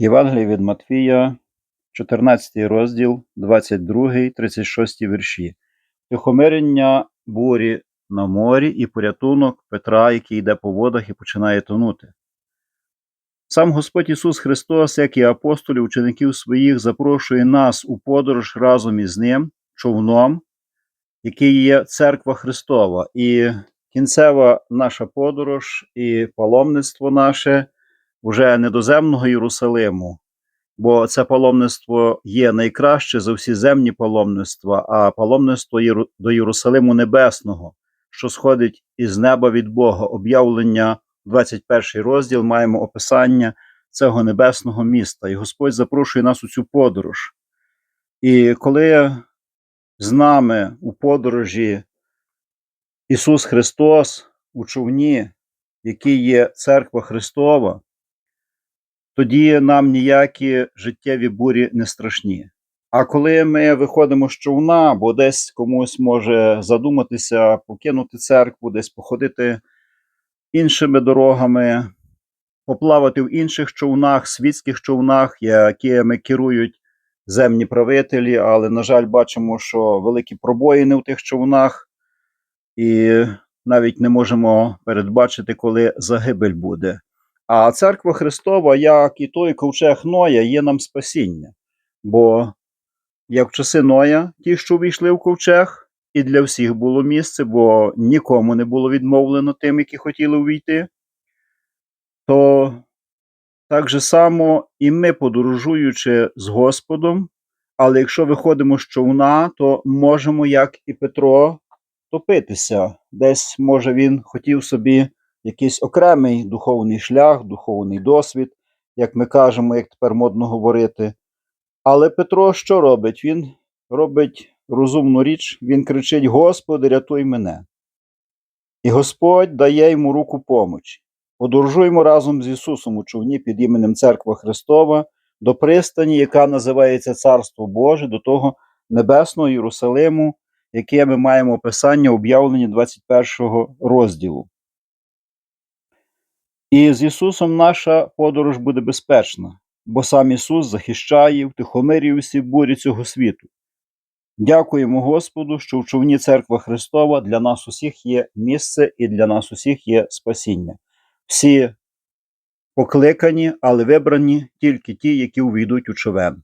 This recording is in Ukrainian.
Євангеліє від Матфія, 14 розділ, 22, 36 вірші. Тихомирення бурі на морі і порятунок Петра, який йде по водах і починає тонути. Сам Господь Ісус Христос, як і апостолів, учеників своїх, запрошує нас у подорож разом із Ним, човном, який є церква Христова. І кінцева наша подорож і паломництво наше уже не до земного Єрусалиму, бо це паломництво є найкраще за всі земні паломництва, а паломництво до Єрусалиму Небесного, що сходить із неба від Бога. Об'явлення, 21 розділ, маємо описання цього небесного міста. І Господь запрошує нас у цю подорож. І коли з нами у подорожі Ісус Христос у човні, який є церква Христова, тоді нам ніякі життєві бурі не страшні. А коли ми виходимо з човна, бо десь комусь може задуматися покинути церкву, десь походити іншими дорогами, поплавати в інших човнах, світських човнах, якими керують земні правителі, але, на жаль, бачимо, що великі пробоїни в тих човнах, і навіть не можемо передбачити, коли загибель буде. А церква Христова, як і той ковчег Ноя, є нам спасіння. Бо як в часи Ноя, ті, що увійшли в ковчег, і для всіх було місце, бо нікому не було відмовлено тим, які хотіли увійти, то так же само і ми, подорожуючи з Господом, але якщо виходимо з човна, то можемо, як і Петро, топитися. Десь, може, він хотів собі якийсь окремий духовний шлях, духовний досвід, як ми кажемо, як тепер модно говорити. Але Петро що робить? Він робить розумну річ, він кричить: Господи, рятуй мене. І Господь дає йому руку помочі. Подорожуємо разом з Ісусом у човні під іменем Церква Христова до пристані, яка називається Царство Боже, до того небесного Єрусалиму, яке ми маємо описання об'явлення 21 розділу. І з Ісусом наша подорож буде безпечна, бо сам Ісус захищає, втихомирює усі бурі цього світу. Дякуємо Господу, що в човні Церква Христова для нас усіх є місце і для нас усіх є спасіння. Всі покликані, але вибрані тільки ті, які увійдуть у човен.